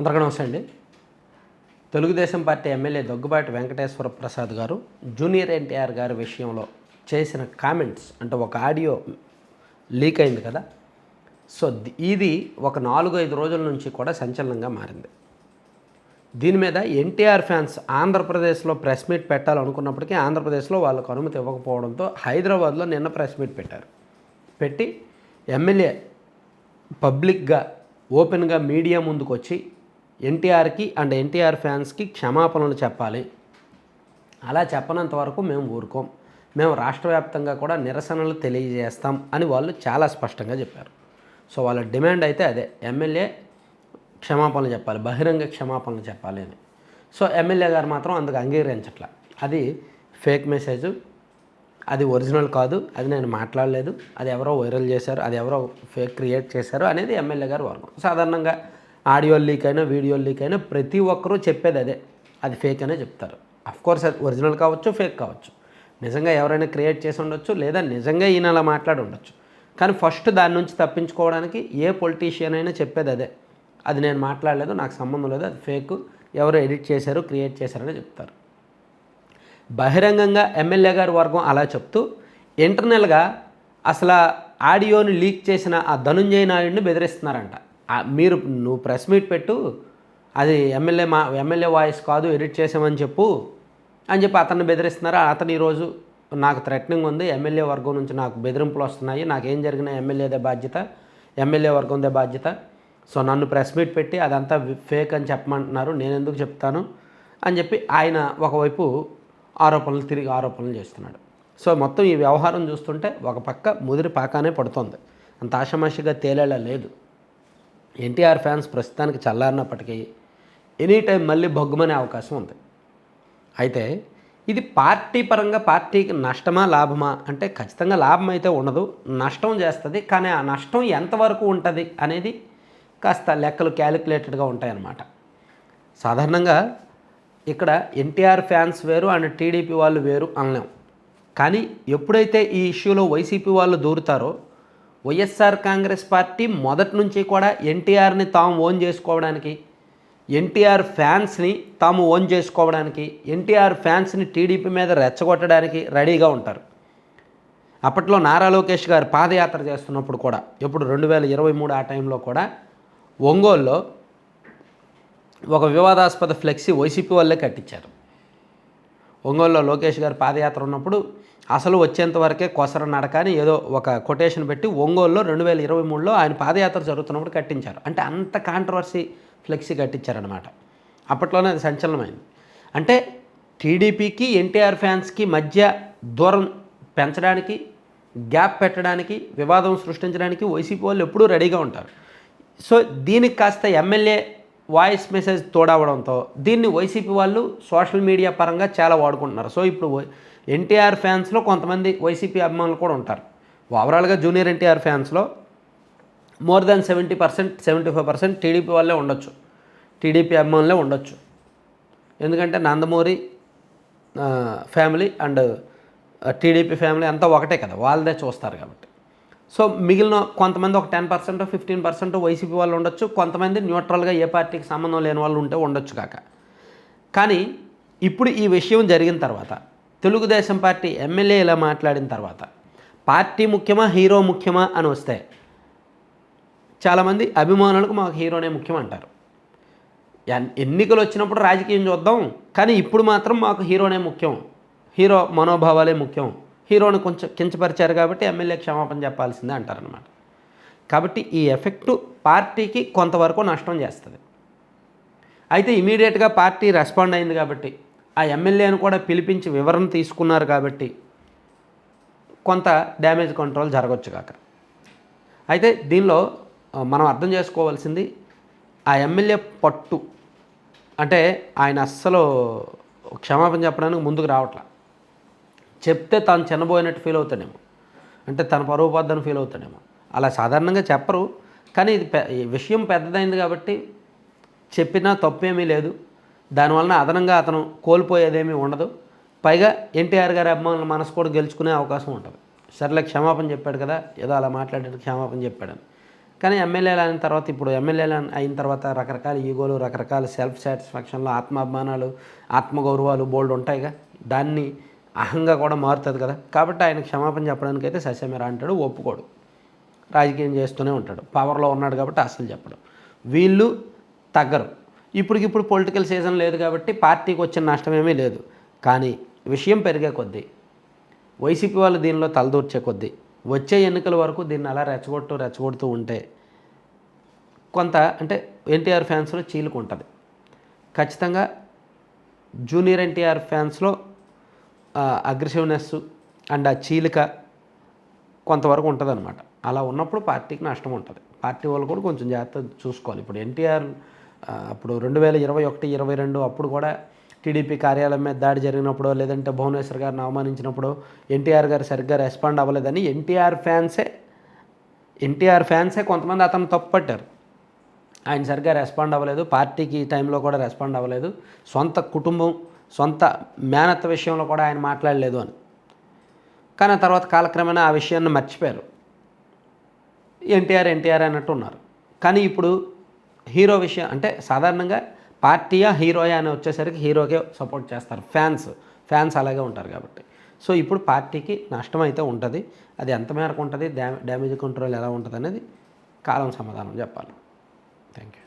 అందరికీ నమస్తే అండి. Telugu Desam party MLA Daggubati Venkateswara Prasad garu junior NTR గారి విషయంలో చేసిన కామెంట్స్ అంటే ఒక ఆడియో లీక్ అయింది కదా. సో ఇది ఒక నాలుగు ఐదు రోజుల నుంచి కూడా సంచలనంగా మారింది. దీని మీద ఎన్టీఆర్ ఫ్యాన్స్ ఆంధ్రప్రదేశ్లో ప్రెస్ మీట్ పెట్టాలనుకున్నప్పటికీ ఆంధ్రప్రదేశ్లో వాళ్ళకు అనుమతి ఇవ్వకపోవడంతో హైదరాబాద్లో నిన్న ప్రెస్ మీట్ పెట్టారు. పెట్టి ఎమ్మెల్యే పబ్లిక్గా ఓపెన్గా మీడియా ముందుకు వచ్చి ఎన్టీఆర్కి అండ్ ఎన్టీఆర్ ఫ్యాన్స్కి క్షమాపణలు చెప్పాలి. అలా చెప్పనంత వరకు మేము ఊరుకోం. మేము రాష్ట్ర వ్యాప్తంగా కూడా నిరసనలు తెలియజేస్తాం అని వాళ్ళు చాలా స్పష్టంగా చెప్పారు. సో వాళ్ళ డిమాండ్ అయితే అదే. ఎమ్మెల్యే క్షమాపణలు చెప్పాలి బహిరంగ క్షమాపణలు చెప్పాలి అని. సో ఎమ్మెల్యే గారు మాత్రం అందుకు అంగీకరించట్ల. అది ఫేక్ మెసేజ్ అది ఒరిజినల్ కాదు అది నేను మాట్లాడలేదు అది ఎవరో వైరల్ చేశారు అది ఎవరో ఫేక్ క్రియేట్ చేశారు అనేది ఎమ్మెల్యే గారు వర్గం. సాధారణంగా ఆడియో లీక్ అయినా వీడియో లీక్ అయినా ప్రతి ఒక్కరూ చెప్పేది అదే. అది ఫేక్ అనే చెప్తారు. కోర్స్ అది ఒరిజినల్ కావచ్చు ఫేక్ కావచ్చు. నిజంగా ఎవరైనా క్రియేట్ చేసి ఉండొచ్చు లేదా నిజంగా ఈయన అలా మాట్లాడి ఉండొచ్చు. కానీ ఫస్ట్ దాని నుంచి తప్పించుకోవడానికి ఏ పొలిటీషియన్ అయినా చెప్పేది అదే. అది నేను మాట్లాడలేదు నాకు సంబంధం లేదు అది ఫేక్ ఎవరు ఎడిట్ చేశారు క్రియేట్ చేశారని చెప్తారు. బహిరంగంగా ఎమ్మెల్యే గారి వర్గం అలా చెప్తూ ఇంటర్నల్గా అసలు ఆడియోని లీక్ చేసిన ఆ ధనుంజయ నాయుడిని బెదిరిస్తున్నారంట. మీరు నువ్వు ప్రెస్ మీట్ పెట్టు అది ఎమ్మెల్యే మా ఎమ్మెల్యే వాయిస్ కాదు ఎడిట్ చేసామని చెప్పు అని చెప్పి అతన్ని బెదిరిస్తున్నారు? అతను ఈరోజు నాకు థ్రెటనింగ్ ఉంది ఎమ్మెల్యే వర్గం నుంచి నాకు బెదిరింపులు వస్తున్నాయి నాకేం జరిగినా ఎమ్మెల్యేదే బాధ్యత ఎమ్మెల్యే వర్గందే బాధ్యత. సో నన్ను ప్రెస్ మీట్ పెట్టి అదంతా ఫేక్ అని చెప్పమంటున్నారు నేను ఎందుకు చెప్తాను అని చెప్పి ఆయన ఒకవైపు ఆరోపణలు తిరిగి ఆరోపణలు చేస్తున్నాడు. సో మొత్తం ఈ వ్యవహారం చూస్తుంటే ఒక పక్క ముదిరి పాకానే పడుతుంది. అంత ఆషమాషిగా తేలేలా లేదు. ఎన్టీఆర్ ఫ్యాన్స్ ప్రస్తుతానికి చల్లారినప్పటికీ ఎనీ టైం మళ్ళీ బొగ్గుమనే అవకాశం ఉంది. అయితే ఇది పార్టీ పరంగా పార్టీకి నష్టమా లాభమా? అంటే ఖచ్చితంగా లాభం అయితే ఉండదు నష్టం చేస్తుంది కానీ ఆ నష్టం ఎంతవరకు ఉంటుంది అనేది కాస్త లెక్కలు క్యాలిక్యులేటెడ్గా ఉంటాయన్నమాట. సాధారణంగా ఇక్కడ ఎన్టీఆర్ ఫ్యాన్స్ వేరు అండ్ టీడీపీ వాళ్ళు వేరు అనలేం. కానీ ఎప్పుడైతే ఈ ఇష్యూలో వైసీపీ వాళ్ళు దూరుతారో వైఎస్ఆర్ కాంగ్రెస్ పార్టీ మొదటి నుంచి కూడా ఎన్టీఆర్ని తాము ఓన్ చేసుకోవడానికి ఎన్టీఆర్ ఫ్యాన్స్ని తాము ఓన్ చేసుకోవడానికి ఎన్టీఆర్ ఫ్యాన్స్ని టీడీపీ మీద రెచ్చగొట్టడానికి రెడీగా ఉంటారు. అప్పట్లో నారా లోకేష్ గారు పాదయాత్ర చేస్తున్నప్పుడు కూడా ఇప్పుడు రెండు వేల ఇరవై మూడు ఆ టైంలో కూడా ఒంగోలులో ఒక వివాదాస్పద ఫ్లెక్సీ వైసీపీ వాళ్ళే కట్టించారు. ఒంగోలులో లోకేష్ గారు పాదయాత్ర ఉన్నప్పుడు అసలు వచ్చేంత వరకే కొసర నడక అని ఏదో ఒక కొటేషన్ పెట్టి ఒంగోలులో రెండు వేల ఇరవై మూడులో ఆయన పాదయాత్ర జరుగుతున్నప్పుడు కట్టించారు. అంటే అంత కాంట్రవర్సీ ఫ్లెక్సీ కట్టించారనమాట అప్పట్లోనే అది సంచలనమైంది. అంటే టీడీపీకి ఎన్టీఆర్ ఫ్యాన్స్కి మధ్య దూరం పెంచడానికి గ్యాప్ పెట్టడానికి వివాదం సృష్టించడానికి వైసీపీ వాళ్ళు ఎప్పుడూ రెడీగా ఉంటారు. సో దీనికి కాస్త ఎమ్మెల్యే వాయిస్ మెసేజ్ తోడవడంతో దీన్ని వైసీపీ వాళ్ళు సోషల్ మీడియా పరంగా చాలా వాడుకుంటున్నారు. సో ఇప్పుడు ఎన్టీఆర్ ఫ్యాన్స్లో కొంతమంది వైసీపీ అభిమానులు కూడా ఉంటారు. ఓవరాల్గా junior NTR ఫ్యాన్స్లో more than seventy percent seventy five percent TDP వాళ్ళే ఉండొచ్చు. టీడీపీ అభిమానులే ఉండొచ్చు. ఎందుకంటే Nandamuri family and TDP family అంతా ఒకటే కదా. వాళ్ళదే చూస్తారు కాబట్టి. సో మిగిలిన కొంతమంది ఒక ten percent fifteen percent YCP వాళ్ళు ఉండొచ్చు. కొంతమంది న్యూట్రల్గా ఏ పార్టీకి సంబంధం లేని వాళ్ళు ఉంటే ఉండొచ్చు కాక. కానీ ఇప్పుడు ఈ విషయం జరిగిన తర్వాత తెలుగుదేశం పార్టీ ఎమ్మెల్యే ఇలా మాట్లాడిన తర్వాత పార్టీ ముఖ్యమా హీరో ముఖ్యమా అని వస్తే చాలామంది అభిమానులకు మాకు హీరోనే ముఖ్యం అంటారు. ఎన్- ఎన్నికలు వచ్చినప్పుడు రాజకీయం చూద్దాం కానీ ఇప్పుడు మాత్రం మాకు హీరోనే ముఖ్యం. హీరో మనోభావాలే ముఖ్యం. హీరోని కొంచెం కించపరిచారు కాబట్టి ఎమ్మెల్యే క్షమాపణ చెప్పాల్సిందే అంటారనమాట కాబట్టి ఈ ఎఫెక్టు పార్టీకి కొంతవరకు నష్టం చేస్తుంది. అయితే ఇమీడియట్గా పార్టీ రెస్పాండ్ అయింది కాబట్టి ఆ ఎమ్మెల్యేను కూడా పిలిపించి వివరణ తీసుకున్నారు కాబట్టి కొంత డ్యామేజ్ కంట్రోల్ జరగవచ్చు కాక. అయితే దీనిలో మనం అర్థం చేసుకోవాల్సింది ఆ ఎమ్మెల్యే పట్టు అంటే ఆయన అస్సలు క్షమాపణ చెప్పడానికి ముందుకు రావట్లా. చెప్తే తాను చిన్నబోయినట్టు ఫీల్ అవుతాడేమో అంటే తన పరువు పద్దని ఫీల్ అవుతాడేమో అలా సాధారణంగా చెప్పరు. కానీ ఇది పె ఈ విషయం పెద్దదైంది కాబట్టి చెప్పినా తప్పేమీ లేదు. దానివలన అదనంగా అతను కోల్పోయేదేమీ ఉండదు. పైగా ఎన్టీఆర్ గారి అభిమానుల మనసు కూడా గెలుచుకునే అవకాశం ఉంటుంది. సర్లే క్షమాపణ చెప్పాడు కదా ఏదో అలా మాట్లాడాడు క్షమాపణ చెప్పాడని. కానీ ఎమ్మెల్యేలు అయిన తర్వాత ఇప్పుడు ఎమ్మెల్యేలు అయిన తర్వాత రకరకాల ఈగోలు రకరకాల సెల్ఫ్ సాటిస్ఫాక్షన్లు ఆత్మాభిమానాలు ఆత్మగౌరవాలు బోల్డ్ ఉంటాయిగా. దాన్ని అహంగా కూడా మారుతుంది కదా. కాబట్టి ఆయన క్షమాపణ చెప్పడానికి అయితే సస్యమేరా అంటాడు ఒప్పుకోడు. రాజకీయం చేస్తూనే ఉంటాడు. పవర్లో ఉన్నాడు కాబట్టి అసలు చెప్పడు. వీళ్ళు తగ్గరు. ఇప్పటికిప్పుడు పొలిటికల్ సీజన్ లేదు కాబట్టి పార్టీకి వచ్చిన నష్టం ఏమీ లేదు. కానీ విషయం పెరిగే కొద్దీ వైసీపీ వాళ్ళు దీనిలో తలదూర్చే కొద్దీ వచ్చే ఎన్నికల వరకు దీన్ని అలా రెచ్చగొట్టు రెచ్చగొడుతూ ఉంటే కొంత అంటే ఎన్టీఆర్ ఫ్యాన్స్లో చీలుకుంటుంది. ఖచ్చితంగా జూనియర్ ఎన్టీఆర్ ఫ్యాన్స్లో అగ్రెసివ్నెస్ అండ్ ఆ చీలిక కొంతవరకు ఉంటుంది అనమాట అలా ఉన్నప్పుడు పార్టీకి నష్టం ఉంటుంది. పార్టీ వాళ్ళు కూడా కొంచెం జాగ్రత్త చూసుకోవాలి. ఇప్పుడు ఎన్టీఆర్ అప్పుడు రెండు వేల ఇరవై ఒకటి ఇరవై రెండు అప్పుడు కూడా టీడీపీ కార్యాలయం మీద దాడి జరిగినప్పుడు లేదంటే భువనేశ్వర్ గారిని అవమానించినప్పుడు ఎన్టీఆర్ గారు సరిగ్గా రెస్పాండ్ అవ్వలేదని ఎన్టీఆర్ ఫ్యాన్సే ఎన్టీఆర్ ఫ్యాన్సే కొంతమంది అతను తప్పుపట్టారు. ఆయన సరిగ్గా రెస్పాండ్ అవ్వలేదు. పార్టీకి ఈ టైంలో కూడా రెస్పాండ్ అవ్వలేదు. సొంత కుటుంబం సొంత మేనత్త విషయంలో కూడా ఆయన మాట్లాడలేదు అని. కానీ ఆ తర్వాత కాలక్రమేణా ఆ విషయాన్ని మర్చిపోయారు. ఎన్టీఆర్ ఎన్టీఆర్ అన్నట్టు ఉన్నారు. కానీ ఇప్పుడు హీరో విషయం అంటే సాధారణంగా పార్టీయా హీరోయా అని వచ్చేసరికి హీరోకే సపోర్ట్ చేస్తారు. ఫ్యాన్స్ ఫ్యాన్స్ అలాగే ఉంటారు కాబట్టి. సో ఇప్పుడు పార్టీకి నష్టం అయితే ఉంటుంది. అది ఎంత మేరకు ఉంటుంది? డ్యామే డ్యామేజ్ కంట్రోల్ ఎలా ఉంటుంది అనేది కాలం సమాధానం చెప్పాలి. Thank you